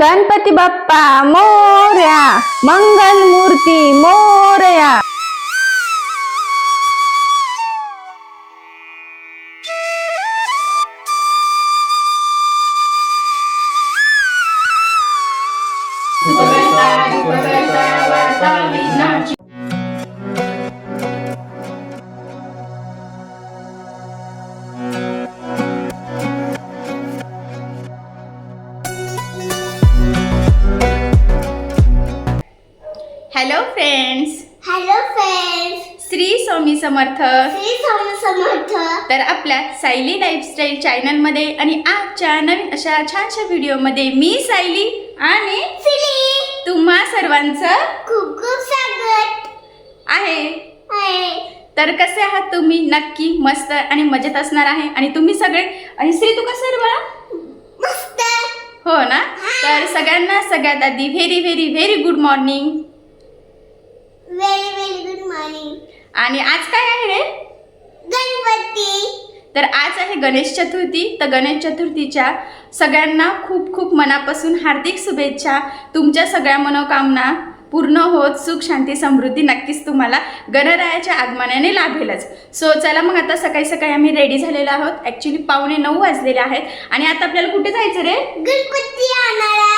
गणपती बाप्पा मोर्या मंगल मूर्ती मोरया समर्थ. समर्थ. तर आपल्या सायली लाईफस्टाईल चॅनलमध्ये आणि आजच्या नवीन अशा छानशा व्हिडिओमध्ये मी सायली आणि तुम्हा सर्वांचं खूप खूप स्वागत. आहे. तर कसे आहात तुम्ही? नक्की मस्त आणि मजेत असणार आहे. आणि तुम्ही सगळे आणि श्री तू कसं मस्त. हो ना? तर सगळ्यांना सगळ्यात आधी very very very good morning very very good morning आणि आज काय आहे रे? गणपती. तर आज आहे गणेश चतुर्थी. तर गणेश चतुर्थीच्या सगळ्यांना खूप खूप मनापासून हार्दिक शुभेच्छा. तुमच्या सगळ्या मनोकामना पूर्ण होत सुख शांती समृद्धी नक्कीच तुम्हाला गणरायाच्या आगमनाने लाभेलच. सो चला मग आता सकाळी सकाळी आम्ही रेडी झालेलो आहोत. ॲक्च्युली पावणे नऊ वाजलेले आहेत. आणि आता आपल्याला कुठे जायचं रे? गणपती आणारा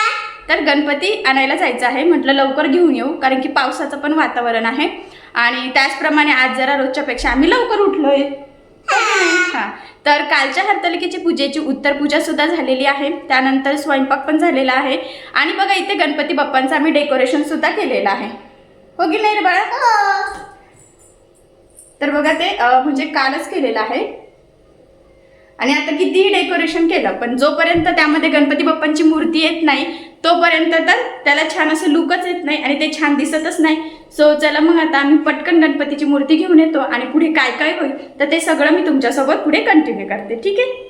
तर गणपती आणायला जायचं आहे. म्हटलं लवकर घेऊन येऊ कारण की पावसाचं पण वातावरण आहे. आणि त्याचप्रमाणे आज जरा रोजच्यापेक्षा आम्ही लवकर उठलोय. हां. तर कालच्या हरतालिकेची पूजेची उत्तर पूजा सुद्धा झालेली आहे. त्यानंतर स्वयंपाक पण झालेला आहे. आणि बघा इथे गणपती बाप्पांचं आम्ही डेकोरेशन सुद्धा केलेलं आहे. हो की नाही रे बाळा? हो. तर बघा ते म्हणजे कालच केलेलं आहे. आणि आता कितीही डेकोरेशन केलं पण जोपर्यंत त्यामध्ये गणपती बाप्पांची मूर्ती येत नाही तोपर्यंत तर त्याला छान असं लुकच येत नाही आणि ते छान दिसतच नाही. सो चला मग आता आम्ही पटकन गणपतीची मूर्ती घेऊन येतो आणि पुढे काय काय होईल तर ते सगळं मी तुमच्यासोबत पुढे कंटिन्यू करते ठीक आहे?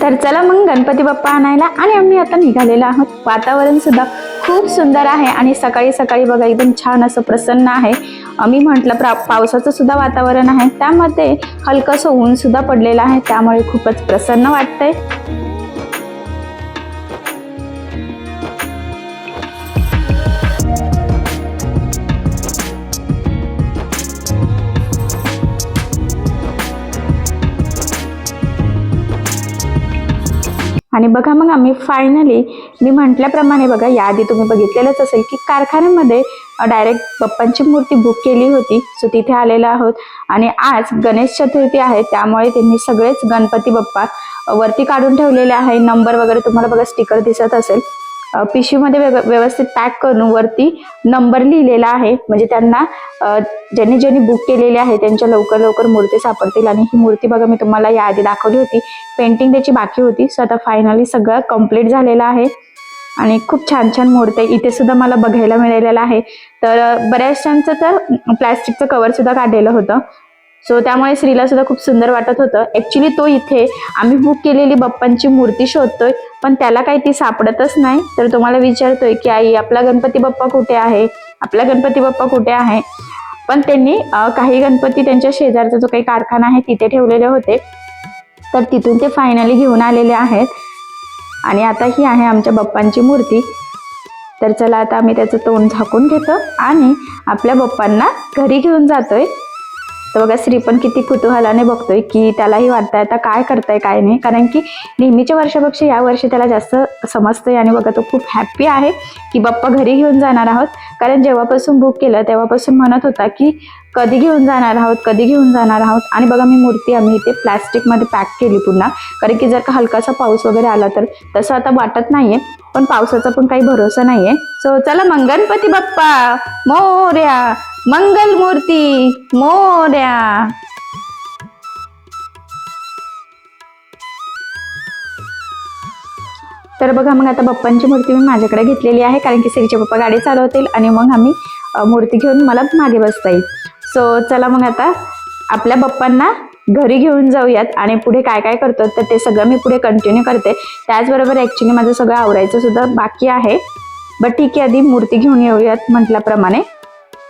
तर चला मग गणपती बाप्पा आणायला आणि आम्ही आता निघालेलो आहोत. वातावरण सुद्धा खूप सुंदर आहे आणि सकाळी सकाळी बघा एकदम छान असं प्रसन्न आहे. आम्ही म्हटलं प्रा पावसाचं सुद्धा वातावरण आहे. त्यामध्ये हलकंसं ऊन सुद्धा पडलेलं आहे. त्यामुळे खूपच प्रसन्न वाटतंय. आणि बघा मग आम्ही फायनली मी म्हटल्याप्रमाणे बघा याआधी तुम्ही बघितलेलंच असेल की कारखान्यामध्ये डायरेक्ट पप्पांची मूर्ती बुक केली होती. सो तिथे आलेलो आहोत. आणि आज गणेश चतुर्थी आहे. त्यामुळे त्यांनी सगळेच गणपती बाप्पा वरती काढून ठेवलेले आहे. नंबर वगैरे तुम्हाला बघा स्टिकर दिसत असेल. पिशवीमध्ये व्यव- व्यवस्थित पॅक करून वरती नंबर लिहिलेला आहे. म्हणजे त्यांना ज्यांनी ज्यांनी बुक केलेले आहे त्यांच्या लवकर लवकर मूर्ती सापडतील. आणि ही मूर्ती बघा मी तुम्हाला याआधी दाखवली होती. पेंटिंग त्याची बाकी होती. सो आता फायनली सगळं कंप्लीट झालेलं आहे. आणि खूप छान छान मूर्ती इथे सुद्धा मला बघायला मिळालेलं आहे. तर अ, बऱ्याचशांचं तर प्लॅस्टिकचं कवर सुद्धा काढलेलं होतं. सो त्यामुळे श्रीला सुद्धा खूप सुंदर वाटत होतं. ॲक्च्युली तो इथे आम्ही बुक केलेली बाप्पांची मूर्ती शोधतोय पण त्याला काही ती सापडतच नाही. तर तुम्हाला विचारतोय की आई आपला गणपती बाप्पा कुठे आहे? आपला गणपती बाप्पा कुठे आहे? पण त्यांनी काही गणपती त्यांच्या शेजारचा जो काही कारखाना आहे तिथे ठेवलेले होते. तर तिथून ते फायनली घेऊन आलेले आहेत. आणि आता ही आहे आमच्या बाप्पांची मूर्ती. तर चला आता आम्ही त्याचं तोंड झाकून घेतो आणि आपल्या बाप्पांना घरी घेऊन जातोय. तर बघा श्री पण किती कुतूहलाने बघतोय की त्यालाही वाटतंय आता काय करताय काय नाही. कारण की नेहमीच्या वर्षापेक्षा या वर्षी त्याला जास्त समजतंय आणि बघा तो खूप हॅप्पी आहे की बाप्पा घरी घेऊन जाणार आहोत. कारण जेव्हापासून बुक केलं तेव्हापासून म्हणत होता की कधी घेऊन जाणार आहोत कधी घेऊन जाणार आहोत. आणि बघा मी मूर्ती आम्ही इथे प्लॅस्टिकमध्ये पॅक केली पुन्हा. कारण की जर का हलकासा पाऊस वगैरे आला तर तसं आता वाटत नाहीये. पण पावसाचा पण काही भरोसा नाहीये. सो चला मग गणपती बाप्पा मोर्या. मंगल मूर्ती मोर्या. तर बघा मग आता बाप्पांची मूर्ती मी माझ्याकडे घेतलेली आहे कारण की श्रीचे पप्पा गाडी चालवतील आणि मग आम्ही मूर्ती घेऊन मला मागे बसता येईल. सो चला मग आता आपल्या बाप्पांना घरी घेऊन जाऊयात आणि पुढे काय काय करतो तर ते सगळं मी पुढे कंटिन्यू करते. त्याचबरोबर ॲक्च्युली माझं सगळं आवरायचं सुद्धा बाकी आहे. बट ठीक आहे आधी मूर्ती घेऊन येऊयात म्हटल्याप्रमाणे.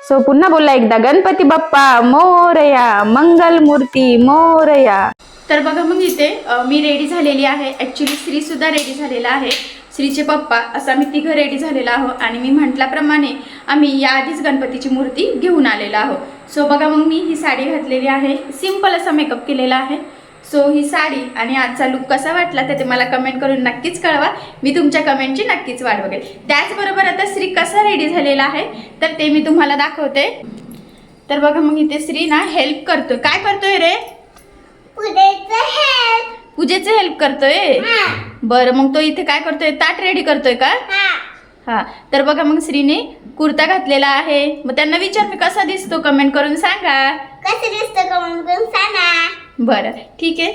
सो पुन्हा बोलला एकदा गणपती बाप्पा मोरया मंगल मूर्ती मोरया. तर बघा मग इथे मी रेडी झालेली आहे. ॲक्च्युली श्रीसुद्धा रेडी झालेला आहे. श्रीचे पप्पा असं आम्ही तिघं रेडी झालेला आहोत. आणि मी म्हटल्याप्रमाणे आम्ही याआधीच गणपतीची मूर्ती घेऊन आलेलो आहोत. सो बघा मग मी ही साडी घातलेली आहे. सिंपल असा मेकअप केलेला आहे. सो ही साडी आणि आजचा लुक कसा वाटला ते ते मला कमेंट करून नक्कीच कळवा. मी तुमच्या कमेंटची नक्कीच वाट बघेल. त्याचबरोबर आता श्री कसा रेडी झालेला आहे? तर ते मी तुम्हाला दाखवते. तर बघा मग इथे श्री ना हेल्प करतोय. काय करतोय रे? पूजेचे हेल्प करतोय? बरं मग तो इथे काय करतोय? ताट रेडी करतोय का? हा. हा. तर बघा मग श्रीने कुर्ता घातलेला आहे. मग त्यांना विचार मी कसा दिसतो? कमेंट करून सांगा. कसं दिसतं? कमेंट करून सांगा. बरं ठीक आहे.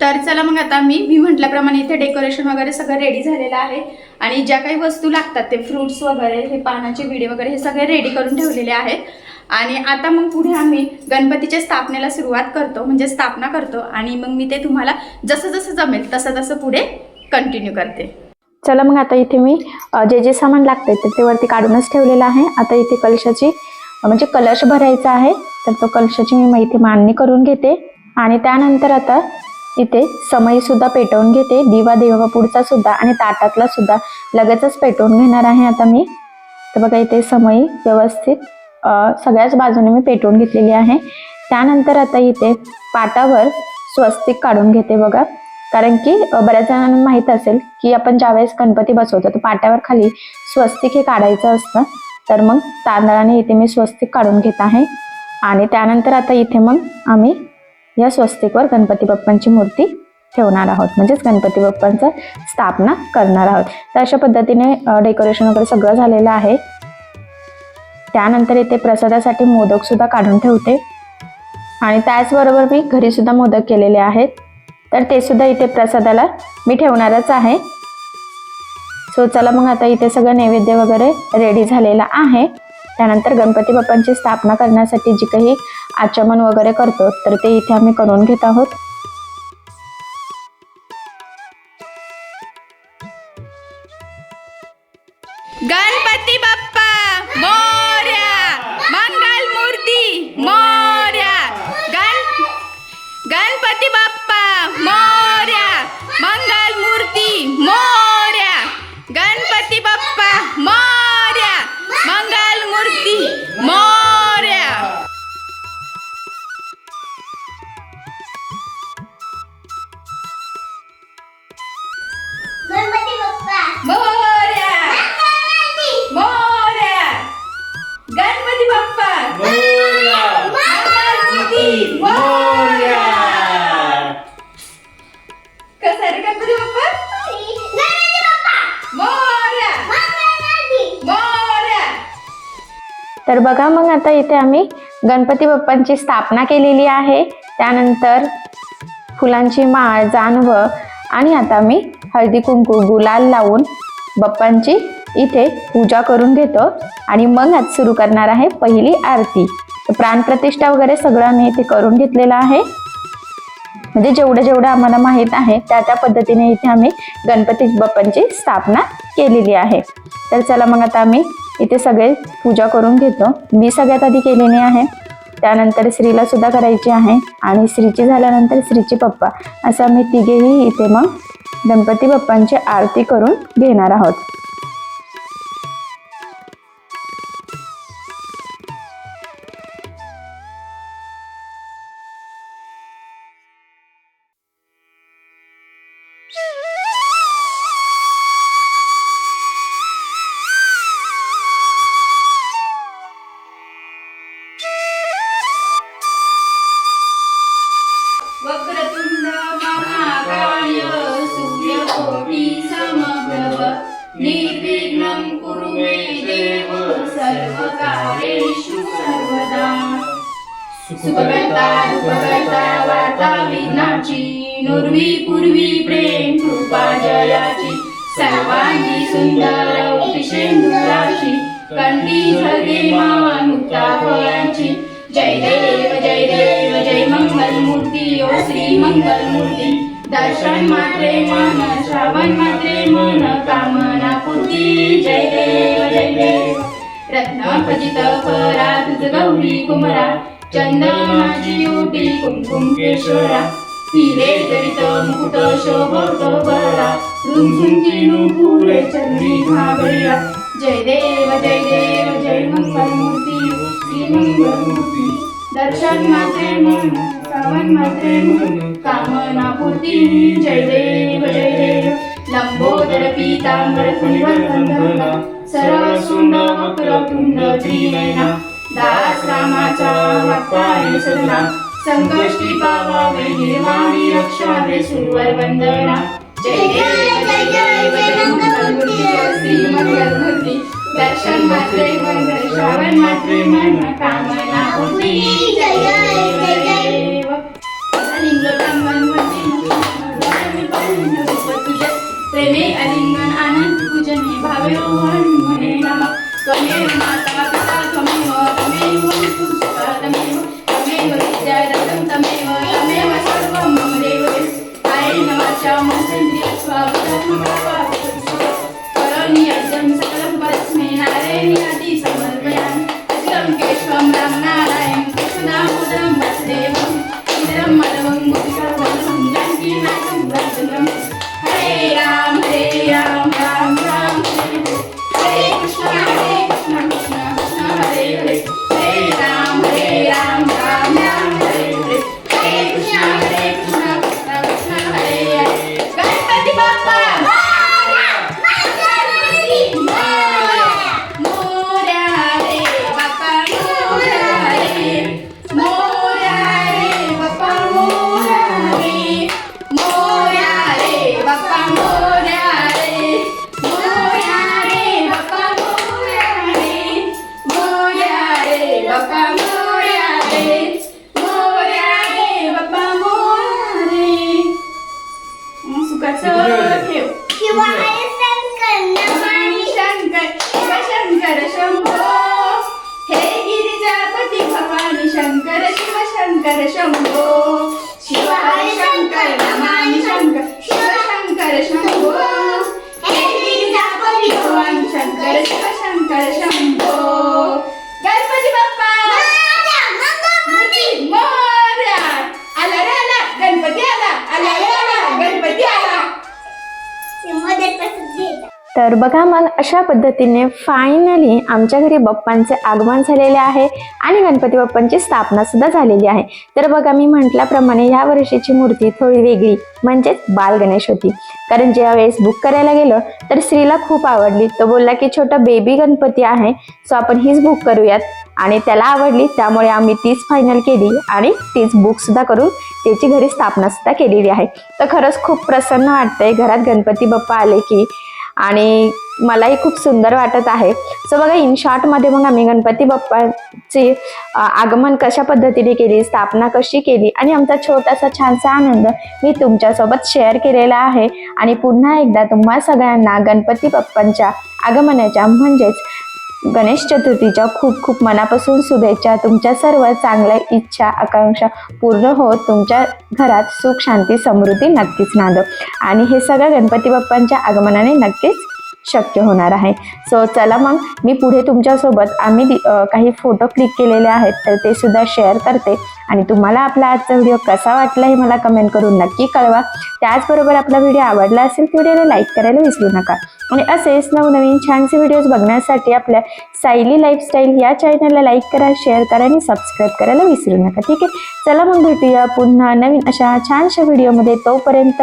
तर चला मग आता मी मी म्हटल्याप्रमाणे इथे डेकोरेशन वगैरे सगळं रेडी झालेलं आहे. आणि ज्या काही वस्तू लागतात ते फ्रुट्स वगैरे हे पानाचे विडे वगैरे हे सगळे रेडी करून ठेवलेले आहेत. आणि आता मग पुढे आम्ही गणपतीच्या स्थापनेला सुरुवात करतो म्हणजे स्थापना करतो. आणि मग मी ते तुम्हाला जसं जसं जमेल तसं तसं पुढे कंटिन्यू करते. चला मग आता इथे मी जे जे सामान लागते तर ते वरती काढूनच ठेवलेलं आहे. आता इथे कलशाची म्हणजे कलश भरायचा आहे. तर तो कलशाची मी इथे मांडणी करून घेते. आणि त्यानंतर आता इथे समईसुद्धा पेटवून घेते. दिवा देवापुढचा सुद्धा आणि ताटातला सुद्धा लगेचच पेटवून घेणार आहे आता मी. तर बघा इथे समई व्यवस्थित सगळ्याच बाजूने मी पेटवून घेतलेली आहे. त्यानंतर आता इथे पाटावर स्वस्तिक काढून घेते बघा. कारण की बऱ्याच जणांना माहीत असेल की आपण ज्यावेळेस गणपती बसवतो तर पाट्यावर खाली स्वस्तिक हे काढायचं असतं. तर मग तांदळाने इथे मी स्वस्तिक काढून घेत आहे. आणि त्यानंतर आता इथे मग आम्ही या स्वस्तिकवर गणपती बाप्पांची मूर्ती ठेवणार आहोत. म्हणजेच गणपती बाप्पांचा स्थापना करणार आहोत. तर अशा पद्धतीने डेकोरेशन वगैरे सगळं झालेलं आहे. त्यानंतर इथे प्रसादासाठी मोदक सुद्धा काढून ठेवते. आणि त्याचबरोबर मी घरी सुद्धा मोदक केलेले आहेत. तर ते सुद्धा इथे प्रसादाला मी ठेवणारच आहे. सो चला मग आता इथे सगळं नैवेद्य वगैरे रेडी झालेला आहे. त्यानंतर गणपती बाप्पांची स्थापना करण्यासाठी जी काही आचमन वगैरे करतो तर ते इथे आम्ही करून घेत आहोत. गणपती बाप्पा मोर्या मंगल मूर्ती मोर्या. गण गणपती बाप्पा मोर्या मंगल मूर्ती मोर्या. गण तर बघा मग आता इथे आम्ही गणपती बाप्पांची स्थापना केलेली आहे. त्यानंतर फुलांची माळ जानवं आणि आता मी हळदी कुंकू गुलाल लावून बाप्पांची इथे पूजा करून घेतो. आणि मग आज सुरू करणार आहे पहिली आरती. प्राणप्रतिष्ठा वगैरे सगळं आम्ही इथे करून घेतलेलं आहे. म्हणजे जेवढं जेवढं आम्हाला माहीत आहे त्या त्या पद्धतीने इथे आम्ही गणपती बाप्पांची स्थापना केलेली आहे. तर चला मग आता आम्ही इथे सगळे पूजा करून घेतो. मी सगळ्यात आधी केलेली आहे. त्यानंतर श्रीला सुद्धा करायची आहे आणि श्रीची झाल्यानंतर श्रीची पप्पा. असं आम्ही तिघेही इथे मग गणपती बाप्पांची आरती करून घेणार आहोत. निर्विघ्नं कुरु मे देव सर्वकारेषु सर्वदा। सुखकर्ता दुःखकर्ता वार्ता विघ्नाची नुर्वी पूर्वी प्रेम कृपा जयाची सर्वांगी सुंदर अतिशेंदुराशी कंठी झगे मान फळांची। जय देव जय देव जय मंगल मूर्ती ओ श्री मंगल मूर्ती दर्शन मात्रे मन श्रवण मात्रे मन कामना पूर्ती जय देव जय देव रत्नापजित परा तुझ गौरी कुमरा चंदनाची ओटी कुमकुम केशरा हिरे जडित मुकुट शोभतो बरा रुंझुंती नुपुरे चरणी घाबरिया. जय देव जय देव जय मंगलमूर्ती श्री मंगलमूर्ती. दर्शन मात्रे मन श्रवण मात्रे मन कामना पूर्ती जय देव. लंबोदर पीतांबर फुलिवर वंदना वक्रतुंड त्रिनयना दास रामाचा वाक्पारी सदना संकष्टी पावावे निर्वाणी रक्षावे सुरवर वंदना जय जय जय देव जय मंगलमूर्ती श्री दर्शन मात्रे मन श्रवण मात्रे मन कामना होती जय जय जय जय प्रेमे अलिंगन आनंद पूजने भावे रोहन म्हणे नम। त्वमेव माता पिता त्वमेव त्वमेव पुरुषः त्वमेव त्वमेव सर्वं मम आय नमः सकलं परस्मै समर्पयामि। अखिलं केशवं कृष्णदामोदरं मदवं जानकीनाथं Hey, Ram, Hare Ram, Ram Ram, Hare Hare Krishna. Shankara Shambho Shiva Hari Shankara నమ. तर बघा मग अशा पद्धतीने फायनली आमच्या घरी बाप्पांचे आगमन झालेले आहे आणि गणपती बाप्पांची स्थापना सुद्धा झालेली आहे. तर बघा मी म्हटल्याप्रमाणे या वर्षीची मूर्ती थोडी वेगळी म्हणजेच बाल गणेश होती. कारण ज्या वेळेस बुक करायला गेलं तर स्त्रीला खूप आवडली. तो बोलला की छोटा बेबी गणपती आहे सो आपण हीच बुक करूयात. आणि त्याला आवडली त्यामुळे आम्ही तीच फायनल केली आणि तीच बुक सुद्धा करून त्याची घरी स्थापना सुद्धा केलेली आहे. तर खरंच खूप प्रसन्न वाटतंय. घरात गणपती बाप्पा आले की आणि मलाही खूप सुंदर वाटत आहे. सो बघा इन शॉर्टमध्ये मग आम्ही गणपती बाप्पाची आगमन कशा पद्धतीने केली स्थापना कशी केली आणि आमचा छोटासा छानसा आनंद मी तुमच्यासोबत शेअर केलेला आहे. आणि पुन्हा एकदा तुम्हा सगळ्यांना गणपती बाप्पांच्या आगमनाच्या म्हणजेच गणेश चतुर्थीच्या खूप खूप मनापासून शुभेच्छा. तुमच्या सर्व चांगल्या इच्छा आकांक्षा पूर्ण होत तुमच्या घरात सुख शांती समृद्धी नक्कीच नांदो आणि हे सगळं गणपती बाप्पांच्या आगमनाने नक्कीच शक्य होणार आहे. सो चला मग मी पुढे तुमच्यासोबत आम्ही काही फोटो क्लिक केलेले आहेत तर ते सुद्धा शेअर करते. आणि तुम्हाला आपला आजचा व्हिडिओ कसा वाटला हे मला कमेंट करून नक्की कळवा. त्याचबरोबर आपला व्हिडिओ आवडला असेल तर व्हिडिओला लाईक करायला विसरू नका. आणि असेच नवनवीन छानसे व्हिडिओज बघण्यासाठी आपल्या सायली लाईफस्टाईल या चॅनलला लाईक करा शेअर करा आणि सबस्क्राईब करायला विसरू नका. ठीक आहे? चला मग भेटूया पुन्हा नवीन अशा छानशा व्हिडिओमध्ये तोपर्यंत